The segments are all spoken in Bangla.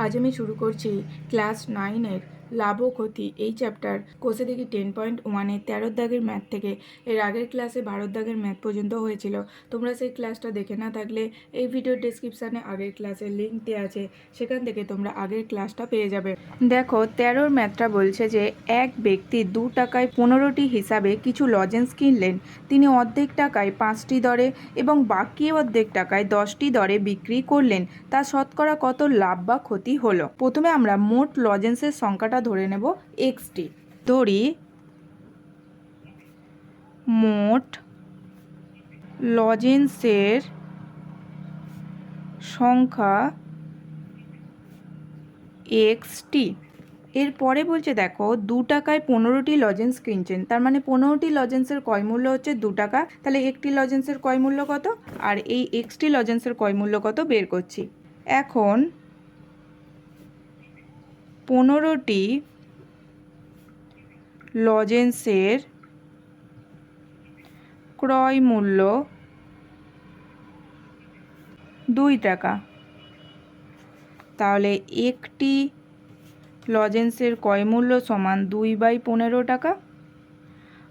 আজ আমি শুরু করছি ক্লাস নাইনের লাভ ও ক্ষতি এই চ্যাপ্টার কোষে দেখি টেন পয়েন্ট ওয়ানে তেরোর দাগের ম্যাথ থেকে, এর আগের ক্লাসে বারোর দাগের ম্যাথ পর্যন্ত হয়েছিল। তোমরা সেই ক্লাসটা দেখে না থাকলে এই ভিডিওর ডেসক্রিপশানে আগের ক্লাসের লিঙ্ক দেওয়া আছে, সেখান থেকে তোমরা আগের ক্লাসটা পেয়ে যাবে। দেখো, তেরোর ম্যাথটা বলছে যে এক ব্যক্তি দু টাকায় পনেরোটি হিসাবে কিছু লজেন্স কিনলেন। তিনি অর্ধেক টাকায় পাঁচটি দরে এবং বাকি অর্ধেক টাকায় দশটি দরে বিক্রি করলেন। তা শতকরা কত লাভ বা ক্ষতি হলো? প্রথমে আমরা মোট লজেন্সের সংখ্যাটা ধরে নেব এক্সটি ধরি মোট লজেন্সের সংখ্যা এক্সটি এরপরে বলছে, দেখো, দু টাকায় পনেরোটি লজেন্স কিনছেন। তার মানে পনেরোটি লজেন্সের কয় মূল্য হচ্ছে দু টাকা। তাহলে একটি লজেন্সের কয় মূল্য কত? আর এই এক্সটি লজেন্সের কয় মূল্য কত? বের করছি। এখন পনেরোটি লজেন্সের ক্রয় মূল্য দুই টাকা। তাহলে একটি লজেন্সের ক্রয় মূল্য সমান দুই বাই পনেরো টাকা।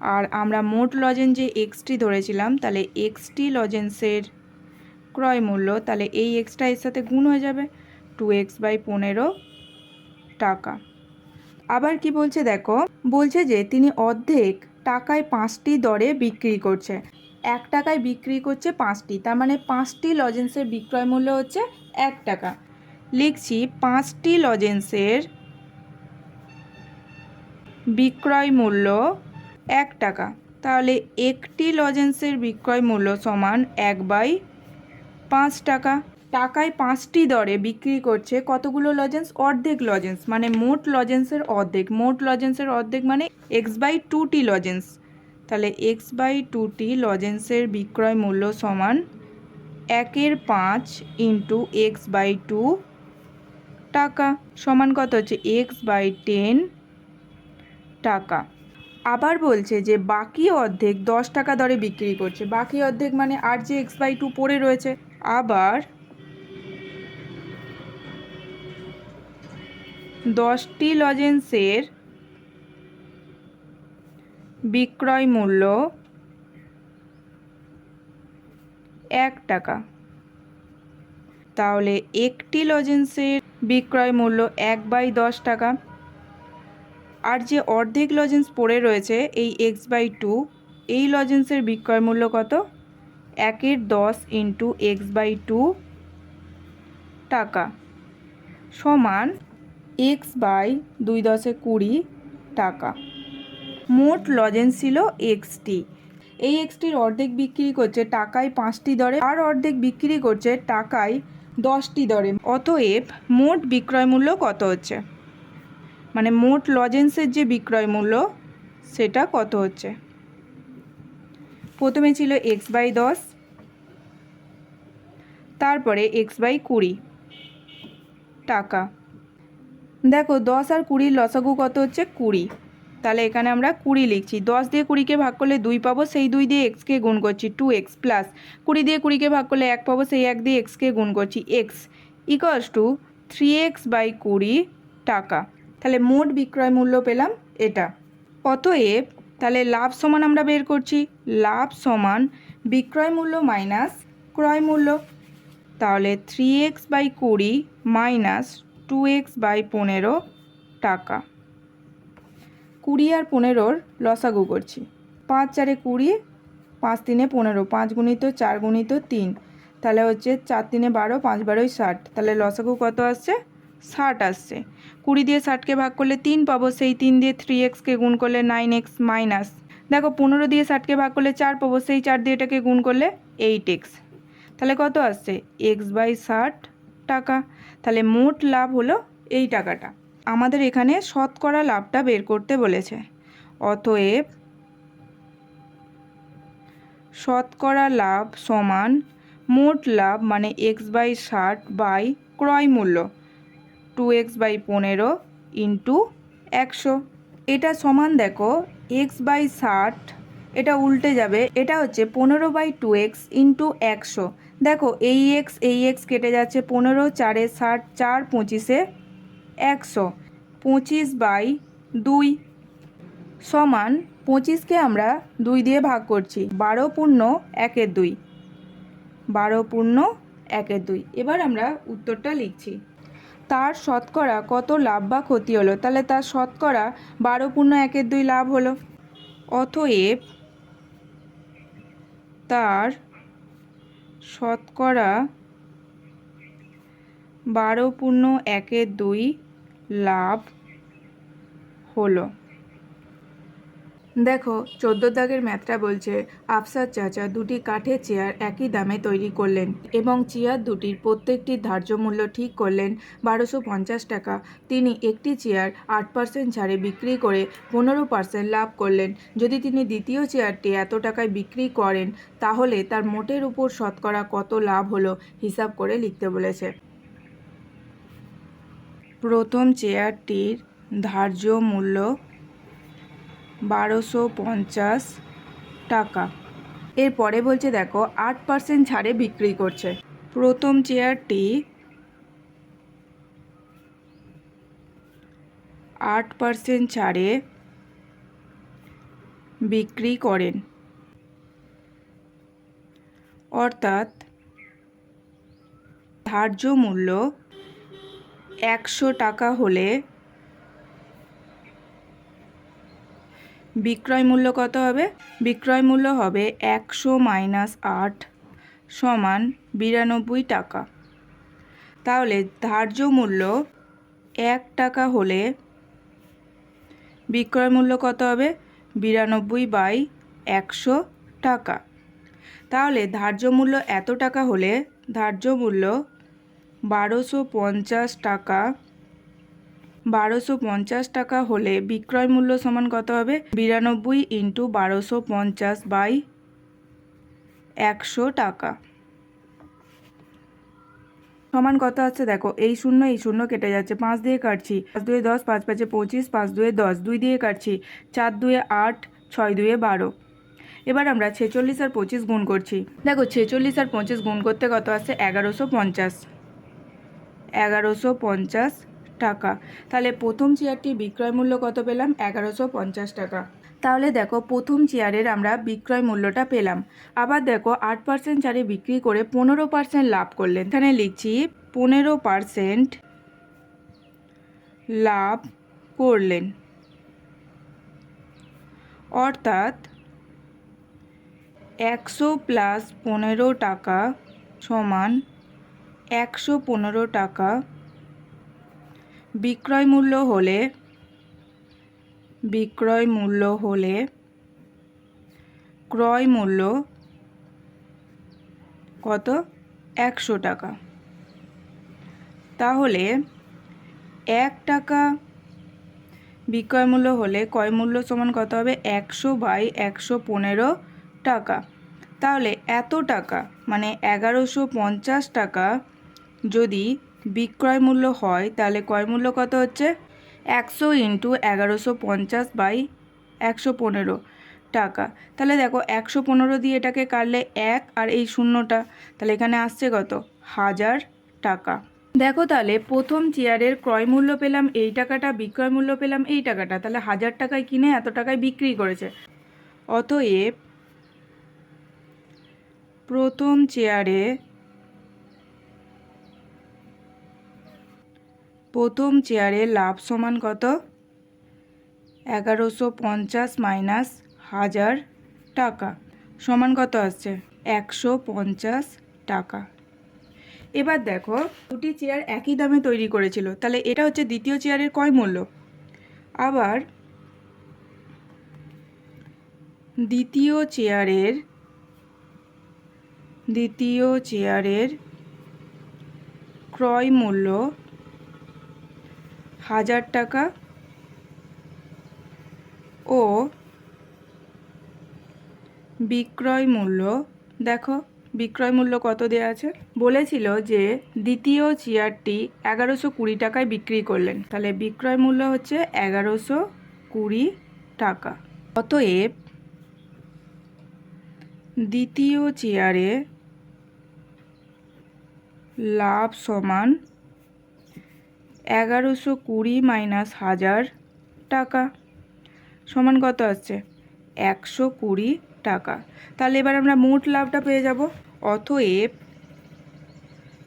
আর আমরা মোট লজেন্স যে এক্সটি ধরেছিলাম, তাহলে এক্সটি লজেন্সের ক্রয় মূল্য, তাহলে এই এক্সটা এর সাথে গুণ হয়ে যাবে। টু এক্স বাই পনেরো টাকা। আবার কি বলছে দেখো? বলছে যে তিনি অর্ধেক টাকায় পাঁচটি দরে বিক্রি করছে। এক টাকায় বিক্রি করছে পাঁচটি, তার মানে পাঁচটি লজেন্সের বিক্রয় মূল্য হচ্ছে এক টাকা। লিখছি, পাঁচটি লজেন্সের বিক্রয় মূল্য এক টাকা। তাহলে একটি লজেন্সের বিক্রয় মূল্য সমান এক বাই পাঁচ টাকা। টাকায় পাঁচটি দরে বিক্রি করছে কতগুলো লজেন্স? অর্ধেক লজেন্স মানে মোট লজেন্সের অর্ধেক। মোট লজেন্সের অর্ধেক মানে এক্স বাই টুটি লজেন্স। তাহলে এক্স বাই টুটি লজেন্সের বিক্রয় মূল্য সমান একের পাঁচ ইন্টু এক্স বাই টু টাকা। সমান কত হচ্ছে? এক্স বাই টেন টাকা। আবার বলছে যে বাকি অর্ধেক দশ টাকা দরে বিক্রি করছে। বাকি অর্ধেক মানে আর যে এক্স বাই টু পড়ে রয়েছে। আবার দশটি লজেন্সের বিক্রয় মূল্য এক টাকা। তাহলে একটি লজেন্সের বিক্রয় মূল্য এক বাই দশ টাকা। আর যে অর্ধেক লজেন্স পড়ে রয়েছে এই এক্স বাই টু, এই লজেন্সের বিক্রয় মূল্য কত? একের দশ ইন্টু এক্স বাই টু টাকা সমান এক্স বাই দুই দশে কুড়ি টাকা। মোট লজেন্স ছিল এক্সটি এই এক্সটির অর্ধেক বিক্রি করছে টাকায় পাঁচটি দরে আর অর্ধেক বিক্রি করছে টাকায় দশটি দরে। অতএব মোট বিক্রয় মূল্য কত হচ্ছে? মানে মোট লজেন্সের যে বিক্রয় মূল্য সেটা কত হচ্ছে? প্রথমে ছিল এক্স বাই দশ, তারপরে এক্স বাই কুড়ি টাকা। দেখো দশ আর কুড়ির লসাগু কত হচ্ছে? কুড়ি। তাহলে এখানে আমরা কুড়ি লিখছি। দশ দিয়ে কুড়িকে ভাগ করলে দুই পাবো, সেই দুই দিয়ে এক্সকে গুণ করছি টু এক্স প্লাস কুড়ি দিয়ে কুড়িকে ভাগ করলে এক পাবো, সেই এক দিয়ে এক্সকে গুণ করছি X equals to three X by কুড়ি টাকা। তাহলে মোট বিক্রয় মূল্য পেলাম এটা। অতএব তাহলে লাভ সমান আমরা বের করছি। লাভ সমান বিক্রয় মূল্য মাইনাস ক্রয় মূল্য। তাহলে থ্রি এক্স বাই কুড়ি মাইনাস টু এক্স বাই পনেরো টাকা। কুড়ি আর পনেরোর লসাগু করছি। পাঁচ চারে কুড়ি, পাঁচ তিনে পনেরো, পাঁচ গুণিত চার গুণিত তিন, তাহলে হচ্ছে চার তিনে বারো, পাঁচ বারোই ষাট, তাহলে লসাগু কত আসছে? ষাট আসছে। কুড়ি দিয়ে ষাটকে ভাগ করলে তিন পাবো, সেই তিন দিয়ে থ্রি এক্সকে গুণ করলে নাইন এক্স মাইনাস দেখো, পনেরো দিয়ে ষাটকে ভাগ করলে চার পাবো, সেই চার দিয়ে এটাকে গুণ করলে এইট এক্স তাহলে কত আসছে? এক্স বাই ষাট টাকা। তাহলে মোট লাভ হলো এই টাকাটা। আমাদের এখানে শতকরা লাভটা বের করতে বলেছে। অতএব শতকরা লাভ সমান মোট লাভ মানে এক্স বাই ষাট বাই ক্রয় মূল্য টু এক্স বাই পনেরো ইন্টু একশো। এটা সমান দেখো এক্স বাই ষাট, এটা উল্টে যাবে, এটা হচ্ছে পনেরো বাই টু এক্স ইন্টু একশো। দেখো এই এক্স এই এক্স কেটে যাচ্ছে পনেরো, চারে ষাট, চার পঁচিশে একশো। পঁচিশ বাই দুই সমান পঁচিশকে আমরা দুই দিয়ে ভাগ করছি, বারো পূর্ণ একের দুই। বারো পূর্ণ একের দুই। এবার আমরা উত্তরটা লিখছি। তার শতকরা কত লাভ বা ক্ষতি হলো? তাহলে তার শতকরা বারো পূর্ণ একের দুই লাভ হলো। অতএব তার শতকরা বারো পূর্ণ একের দুই লাভ হলো। দেখো, চোদ্দ দাগের ম্যাথটা বলছে, আফসার চাচা দুটি কাঠের চেয়ার একই দামে তৈরি করলেন এবং চেয়ার দুটির প্রত্যেকটির ধার্য মূল্য ঠিক করলেন বারোশো পঞ্চাশ টাকা। তিনি একটি চেয়ার আট পার্সেন্ট ছাড়ে বিক্রি করে পনেরো পার্সেন্ট লাভ করলেন। যদি তিনি দ্বিতীয় চেয়ারটি এত টাকায় বিক্রি করেন, তাহলে তার মোটের উপর শতকরা কত লাভ হলো হিসাব করে লিখতে বলেছে। প্রথম চেয়ারটির ধার্য মূল্য বারোশো পঞ্চাশ টাকা। এরপরে বলছে, দেখো, আট পার্সেন্ট ছাড়ে বিক্রি করছে। প্রথম চেয়ারটি আট পার্সেন্ট ছাড়ে বিক্রি করেন। অর্থাৎ ধার্য মূল্য একশো টাকা হলে বিক্রয় মূল্য কত হবে? বিক্রয় মূল্য হবে একশো মাইনাস আট সমান বিরানব্বই টাকা। তাহলে ধার্য মূল্য এক টাকা হলে বিক্রয় মূল্য কত হবে? বিরানব্বই বাই একশো টাকা। তাহলে ধার্য মূল্য এত টাকা হলে ধার্য মূল্য বারোশো পঞ্চাশ টাকা বারোশো পঞ্চাশ টাকা হলে বিক্রয় মূল্য সমান কত হবে? বিরানব্বই ইন্টু বারোশো পঞ্চাশ বাই একশো টাকা। সমান কত আছে? দেখো, এই শূন্য এই শূন্য কেটে যাচ্ছে। পাঁচ দিয়ে কাটছি। পাঁচ দুয়ে দশ, পাঁচ পাঁচে পঁচিশ, পাঁচ দুয়ে দশ, দুই দিয়ে কাটছি। চার দুয়ে আট, ছয় দুয়ে বারো। এবার আমরা ছেচল্লিশ আর পঁচিশ গুণ করছি। দেখো, ছেচল্লিশ আর পঁচিশ গুণ করতে কত আছে? এগারোশো পঞ্চাশ। এগারোশো পঞ্চাশ টাকা। তাহলে প্রথম চেয়ারটির বিক্রয় মূল্য কত পেলাম? এগারোশো পঞ্চাশ টাকা। তাহলে দেখো, প্রথম চেয়ারের আমরা বিক্রয় মূল্যটা পেলাম। আবার দেখো, আট পার্সেন্ট চারে বিক্রি করে পনেরো পার্সেন্ট লাভ করলেন। এখানে লিখছি, পনেরো পার্সেন্ট লাভ করলেন। অর্থাৎ একশো প্লাস পনেরো টাকা সমান একশো পনেরো টাকা বিক্রয় মূল্য হলে বিক্রয় মূল্য হলে ক্রয় মূল্য কত? একশো টাকা। তাহলে এক টাকা বিক্রয় মূল্য হলে ক্রয় মূল্য সমান কত হবে? একশো বাই একশো পনেরো টাকা। তাহলে এত টাকা মানে এগারোশো পঞ্চাশ টাকা যদি বিক্রয় মূল্য হয়, তাহলে ক্রয় মূল্য কত হচ্ছে? একশো ইন্টু এগারোশো পঞ্চাশ বাই একশো পনেরো টাকা। তাহলে দেখো, একশো পনেরো দিয়ে এটাকে কাটলে এক আর এই শূন্যটা, তাহলে এখানে আসছে কত? হাজার টাকা। দেখো তাহলে, প্রথম চেয়ারের ক্রয় মূল্য পেলাম, এই টাকাটা, বিক্রয় মূল্য পেলাম, এই টাকাটা, তাহলে হাজার টাকায় কিনে এত টাকায় বিক্রি করেছে। অতএব প্রথম চেয়ারে প্রথম চেয়ারে লাভ সমান কত? এগারোশো পঞ্চাশ মাইনাস হাজার টাকা। সমান কত আসছে? একশো পঞ্চাশ টাকা। এবার দেখো, দুটি চেয়ার একই দামে তৈরি করেছিল। তাহলে এটা হচ্ছে দ্বিতীয় চেয়ারের কয় মূল্য? আবার দ্বিতীয় চেয়ারের দ্বিতীয় চেয়ারের ক্রয় মূল্য হাজার টাকা ও বিক্রয় মূল্য। দেখো, বিক্রয় মূল্য কত দেওয়া আছে? বলেছিল যে দ্বিতীয় চেয়ারটি এগারোশো কুড়ি টাকায় বিক্রি করলেন। তাহলে বিক্রয় মূল্য হচ্ছে এগারোশো কুড়ি টাকা। অতএব দ্বিতীয় চেয়ারে লাভ সমান এগারোশো কুড়ি মাইনাস হাজার টাকা। সমান কত আসছে? একশো কুড়ি টাকা। তাহলে এবার আমরা মোট লাভটা পেয়ে যাব। অতএব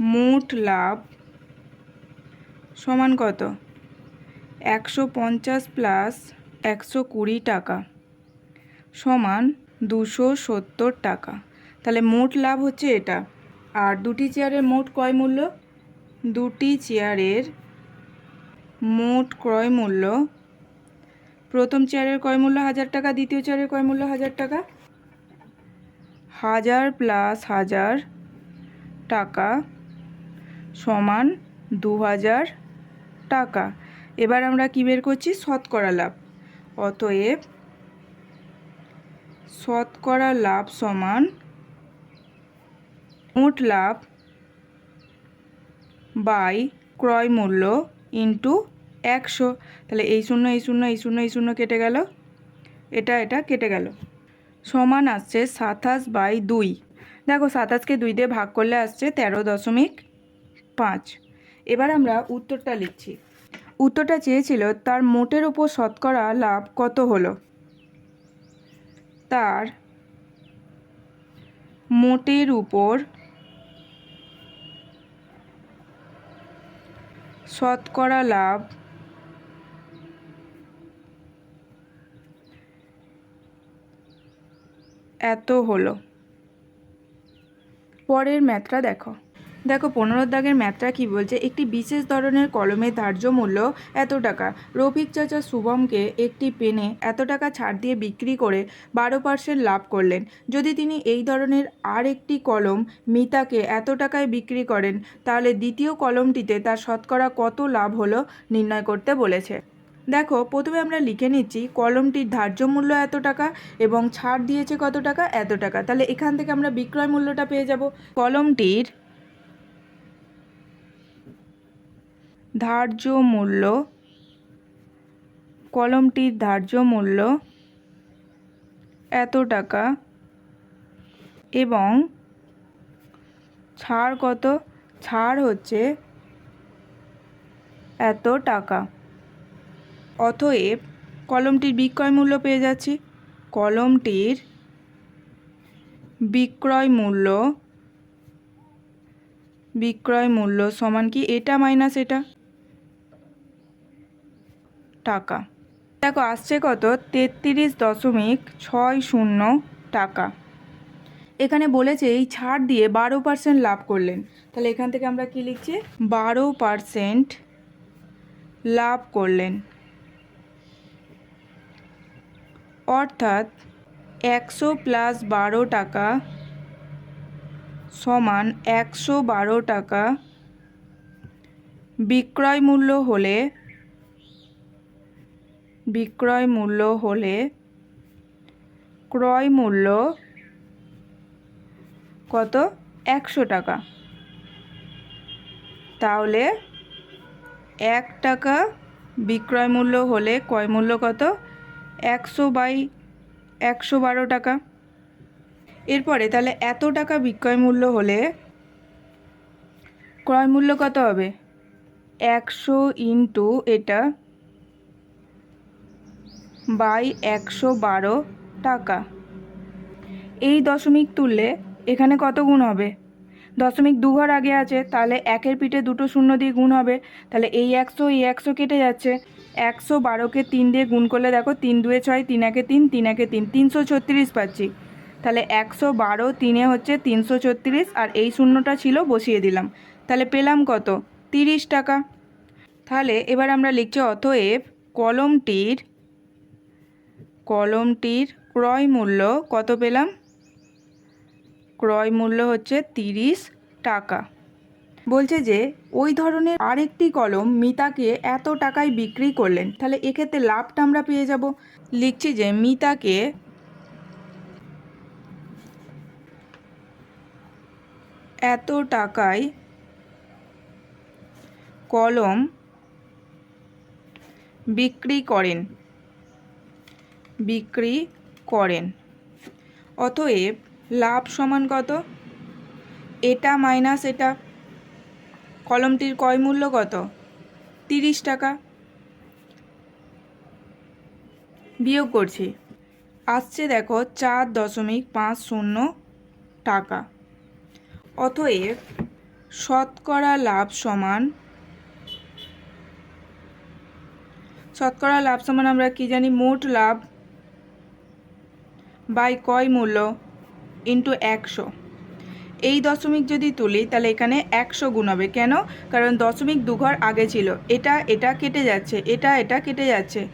মোট লাভ সমান কত? একশো পঞ্চাশ প্লাস একশো কুড়ি টাকা সমান দুশো সত্তর টাকা। তাহলে মোট লাভ হচ্ছে এটা। আর দুটি চেয়ারের মোট ক্রয় মূল্য? দুটি চেয়ারের মোট ক্রয় মূল্য? প্রথম চেয়ারের ক্রয় মূল্য হাজার টাকা, দ্বিতীয় চেয়ারের ক্রয় মূল্য হাজার টাকা? হাজার প্লাস হাজার টাকা সমান দু হাজার টাকা। এবার আমরা কী বের করছি? শতকরা লাভ। অতএব শতকরা লাভ সমান মোট লাভ বাই ক্রয় মূল্য ইন্টু একশো। তাহলে এই শূন্য এই শূন্য এই শূন্য এই শূন্য কেটে গেল। এটা এটা কেটে গেল। সমান আসছে সাতাশ বাই দুই। দেখো সাতাশকে দুই দিয়ে ভাগ করলে আসছে তেরো দশমিক পাঁচ। এবার আমরা উত্তরটা লিখছি। উত্তরটা চেয়েছিল, তার মোটের উপর শতকরা লাভ কত হলো? তার মোটের উপর শতকরা লাভ এত হলো। পরের ম্যাথটা দেখো। দেখো, পনেরো দাগের ম্যাথটা কি বলছে? একটি বিশেষ ধরনের কলমের ধার্য মূল্য এত টাকা। রফিক চাচা শুভমকে একটি পেনে এত টাকা ছাড় দিয়ে বিক্রি করে বারো পার্সেন্ট লাভ করলেন। যদি তিনি এই ধরনের আর একটি কলম মিতাকে এত টাকায় বিক্রি করেন, তাহলে দ্বিতীয় কলমটিতে তার শতকরা কত লাভ হলো নির্ণয় করতে বলেছে। দেখো, প্রথমে আমরা লিখে নিচ্ছি, কলমটির ধার্য মূল্য এত টাকা এবং ছাড় দিয়েছে কত টাকা? এত টাকা। তাহলে এখান থেকে আমরা বিক্রয় মূল্যটা পেয়ে যাব। কলমটির ধার্য মূল্য কলমটির ধার্য মূল্য এত টাকা এবং ছাড় কত? ছাড় হচ্ছে এত টাকা। অতএব কলমটির বিক্রয় মূল্য পেয়ে যাচ্ছি। কলমটির বিক্রয় মূল্য বিক্রয় মূল্য সমান কি? এটা মাইনাস এটা। টাকা। দেখো, আসছে কত? তেত্রিশ দশমিক ছয় শূন্য টাকা। এখানে বলেছে, এই ছাড় দিয়ে বারো পার্সেন্ট লাভ করলেন। তাহলে এখান থেকে আমরা কি লিখছি? বারো পার্সেন্ট লাভ করলেন। অর্থাৎ একশো প্লাস বারো টাকা সমান একশো বারো টাকা বিক্রয় মূল্য হলে বিক্রয় মূল্য হলে ক্রয় মূল্য কত? একশো টাকা। তাহলে এক টাকা বিক্রয় মূল্য হলে ক্রয় মূল্য কত? একশো বাই একশো বারো টাকা। এরপরে তাহলে এত টাকা বিক্রয় মূল্য হলে ক্রয় মূল্য কত হবে? একশো ইন্টু এটা বাই একশো বারো টাকা। এই দশমিক তুললে এখানে কত গুণ হবে? দশমিক দু ঘর আগে আছে, তাহলে একের পিঠে দুটো শূন্য দিয়ে গুণ হবে। তাহলে এই একশো এই একশো কেটে যাচ্ছে। একশো বারোকে তিন দিয়ে গুণ করলে দেখো, তিন দুয়ে ছয়, তিন একে তিন তিন একে তিন, তিনশো ছত্রিশ পাচ্ছি। তাহলে একশো বারো তিনে হচ্ছে তিনশো ছত্রিশ, আর এই শূন্যটা ছিল বসিয়ে দিলাম। তাহলে পেলাম কত? তিরিশ টাকা। তাহলে এবার আমরা লিখছি অতএব কলমটির কলমটির ক্রয় মূল্য কত পেলাম? ক্রয় মূল্য হচ্ছে তিরিশ টাকা। বলছে যে, ওই ধরনের আরেকটি কলম মিতাকে এত টাকায় বিক্রি করলেন, তাহলে এক্ষেত্রে লাভটা আমরা পেয়ে যাব। লিখছি যে, মিতাকে এত টাকায় কলম বিক্রি করেন। বিক্রি করেন। অতএব লাভ সমান কত? এটা মাইনাস এটা। কলমটির কয় মূল্য কত? তিরিশ টাকা। বিয়োগ করছি। আসছে দেখো চার দশমিক পাঁচ শূন্য টাকা। অতএব শতকরা লাভ সমান শতকরা লাভ সমান আমরা কি জানি? মোট লাভ বাই কয় মূল্য? ইন্টু একশো। এই দশমিক যদি তুলি, তাহলে এখানে একশো গুণ হবে। কেন? কারণ দশমিক দুঘর আগে ছিল। এটা এটা কেটে যাচ্ছে। এটা এটা কেটে যাচ্ছে।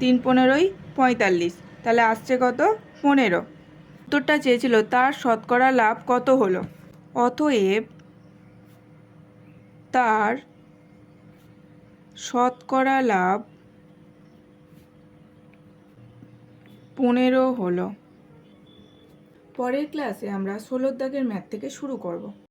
তিন পনেরোই পঁয়তাল্লিশ। তাহলে আসছে কত? পনেরো। উত্তরটা চেয়েছিল, তার শতকরা লাভ কত হলো? অতএব তার শতকরা লাভ পনেরো হলো। পরের ক্লাসে আমরা ষোলোর দাগের ম্যাথ থেকে শুরু করব।